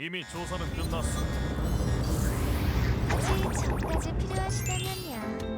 이미 조사는 끝났어. 혹시 저까지 필요하시다면요.